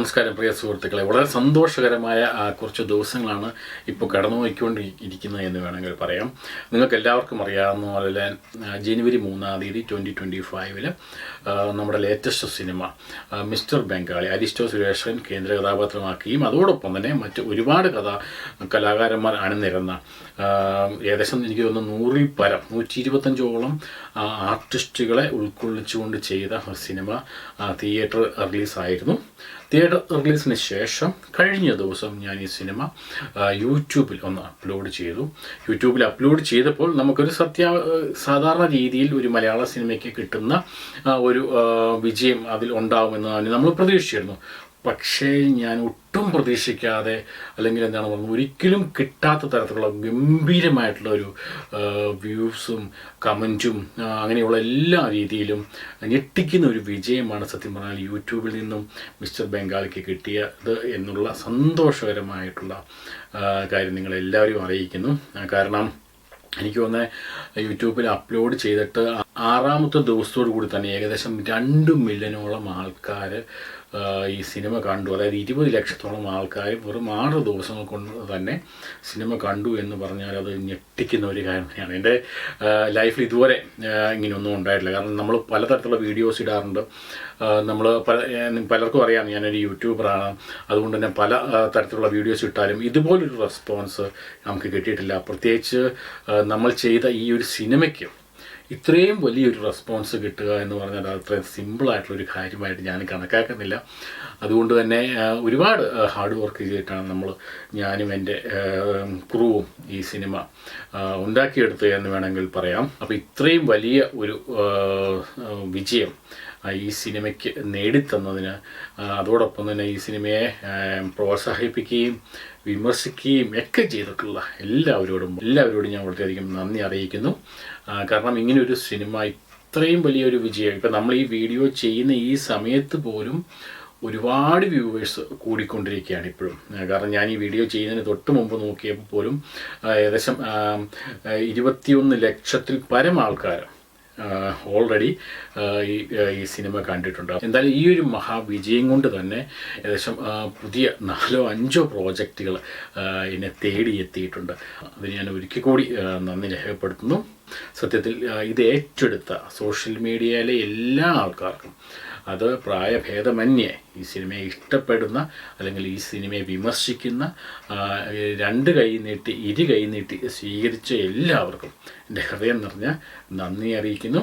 നമസ്കാരം പ്രിയ സുഹൃത്തുക്കളെ. വളരെ സന്തോഷകരമായ കുറച്ച് ദിവസങ്ങളാണ് ഇപ്പോൾ കടന്നുപോയിക്കൊണ്ടിരിക്കുന്നത് എന്ന് വേണമെങ്കിൽ പറയാം. നിങ്ങൾക്ക് എല്ലാവർക്കും അറിയാവുന്ന പോലെ ജനുവരി മൂന്നാം തീയതി ട്വന്റി ട്വന്റി ഫൈവിൽ നമ്മുടെ latest cinema mister Bengali Aristo Sureshan കേന്ദ്ര കഥാപാത്രമാക്കുകയും അതോടൊപ്പം തന്നെ മറ്റ് ഒരുപാട് കഥാ കലാകാരന്മാർ അണിനിരന്ന ഏകദേശം എനിക്ക് തോന്നുന്നു നൂറിൽ പരം നൂറ്റി ഇരുപത്തഞ്ചോളം ആർട്ടിസ്റ്റുകളെ ഉൾക്കൊള്ളിച്ചുകൊണ്ട് ചെയ്ത സിനിമ തിയേറ്റർ റിലീസായിരുന്നു തിയേറ്റർ റിലീസിന് ശേഷം കഴിഞ്ഞ ദിവസം ഞാൻ ഈ സിനിമ യൂട്യൂബിൽ ഒന്ന് അപ്ലോഡ് ചെയ്തു. യൂട്യൂബിൽ അപ്ലോഡ് ചെയ്തപ്പോൾ നമുക്കൊരു സത്യ സാധാരണ രീതിയിൽ ഒരു മലയാള സിനിമയ്ക്ക് കിട്ടുന്ന ഒരു വിജയം അതിൽ ഉണ്ടാവുമെന്ന് നമ്മൾ പ്രതീക്ഷിച്ചിരുന്നു. പക്ഷേ ഞാൻ ഒട്ടും പ്രതീക്ഷിക്കാതെ അല്ലെങ്കിൽ എന്താണ് പറയുന്നത് ഒരിക്കലും കിട്ടാത്ത തരത്തിലുള്ള ഗംഭീരമായിട്ടുള്ള ഒരു വ്യൂസും കമന്റും അങ്ങനെയുള്ള എല്ലാ രീതിയിലും ഞെട്ടിക്കുന്ന ഒരു വിജയമാണ് സത്യം പറഞ്ഞാൽ യൂട്യൂബിൽ നിന്നും മിസ്റ്റർ ബംഗാളിക്ക് കിട്ടിയത് എന്നുള്ള സന്തോഷകരമായിട്ടുള്ള കാര്യം നിങ്ങളെല്ലാവരും അറിയിക്കുന്നു. കാരണം എനിക്ക് തോന്നുന്നത് യൂട്യൂബിൽ അപ്ലോഡ് ചെയ്തിട്ട് ആറാമത്തെ ദിവസത്തോടു കൂടി തന്നെ ഏകദേശം രണ്ട് മില്യനോളം ആൾക്കാർ ഈ സിനിമ കണ്ടു. അതായത് ഇരുപത് ലക്ഷത്തോളം ആൾക്കാർ വെറും ആറ് ദിവസങ്ങൾ കൊണ്ട് തന്നെ സിനിമ കണ്ടു എന്ന് പറഞ്ഞാൽ അത് ഞെട്ടിക്കുന്ന ഒരു കാര്യം തന്നെയാണ് എന്റെ ലൈഫിൽ ഇതുവരെ ഇങ്ങനെയൊന്നും ഉണ്ടായിട്ടില്ല. കാരണം നമ്മൾ പലതരത്തിലുള്ള വീഡിയോസ് ഇടാറുണ്ട്. നമ്മൾ പല പലർക്കും അറിയാം ഞാനൊരു യൂട്യൂബറാണ്. അതുകൊണ്ട് തന്നെ പല തരത്തിലുള്ള വീഡിയോസ് ഇട്ടാലും ഇതുപോലൊരു റെസ്പോൺസ് നമുക്ക് കിട്ടിയിട്ടില്ല. പ്രത്യേകിച്ച് നമ്മൾ ചെയ്ത ഈ ഒരു സിനിമയ്ക്ക് ഇത്രയും വലിയൊരു റെസ്പോൺസ് കിട്ടുക എന്ന് പറഞ്ഞാൽ അത് അത്രയും സിമ്പിളായിട്ടുള്ളൊരു കാര്യമായിട്ട് ഞാൻ കണക്കാക്കുന്നില്ല. അതുകൊണ്ട് തന്നെ ഒരുപാട് ഹാർഡ് വർക്ക് ചെയ്തിട്ടാണ് നമ്മൾ ഞാനും എന്റെ ക്രൂവും ഈ സിനിമ ഉണ്ടാക്കിയെടുത്തത് എന്ന് വേണമെങ്കിൽ പറയാം. അപ്പോൾ ഇത്രയും വലിയ ഒരു വിജയം ഈ സിനിമയ്ക്ക് നേടിത്തന്നതിന് അതോടൊപ്പം തന്നെ ഈ സിനിമയെ പ്രോത്സാഹിപ്പിക്കുകയും വിമർശിക്കുകയും ഒക്കെ ചെയ്തിട്ടുള്ള എല്ലാവരോടും എല്ലാവരോടും ഞാൻ വളരെയധികം നന്ദി അറിയിക്കുന്നു. കാരണം ഇങ്ങനെയൊരു സിനിമ ഇത്രയും വലിയൊരു വിജയം ഇപ്പം നമ്മൾ ഈ വീഡിയോ ചെയ്യുന്ന ഈ സമയത്ത് പോലും ഒരുപാട് വ്യൂവേഴ്സ് കൂടിക്കൊണ്ടിരിക്കുകയാണ് ഇപ്പോഴും. കാരണം ഞാൻ ഈ വീഡിയോ ചെയ്യുന്നതിന് തൊട്ട് മുമ്പ് നോക്കിയപ്പോൾ പോലും ഏകദേശം ഇരുപത്തിയൊന്ന് ലക്ഷത്തിൽ പരം ആൾക്കാർ ഓൾറെഡി ഈ സിനിമ കണ്ടിട്ടുണ്ട്. എന്തായാലും ഈ ഒരു മഹാവിജയം കൊണ്ട് തന്നെ ഏകദേശം പുതിയ നാലോ അഞ്ചോ പ്രോജക്റ്റുകൾ എന്നെ തേടി എത്തിയിട്ടുണ്ട് അതിന് ഞാൻ ഒരിക്കൽ കൂടി നന്ദി രേഖപ്പെടുത്തുന്നു. സത്യത്തിൽ ഇത് ഏറ്റെടുത്ത സോഷ്യൽ മീഡിയയിലെ എല്ലാ ആൾക്കാർക്കും അത് പ്രായഭേദമന്യേ ഈ സിനിമയെ ഇഷ്ടപ്പെടുന്ന അല്ലെങ്കിൽ ഈ സിനിമയെ വിമർശിക്കുന്ന രണ്ട് കൈ നീട്ടി ഇരു കൈ നീട്ടി സ്വീകരിച്ച എല്ലാവർക്കും എന്റെ ഹൃദയം നിറഞ്ഞ നന്ദി അറിയിക്കുന്നു.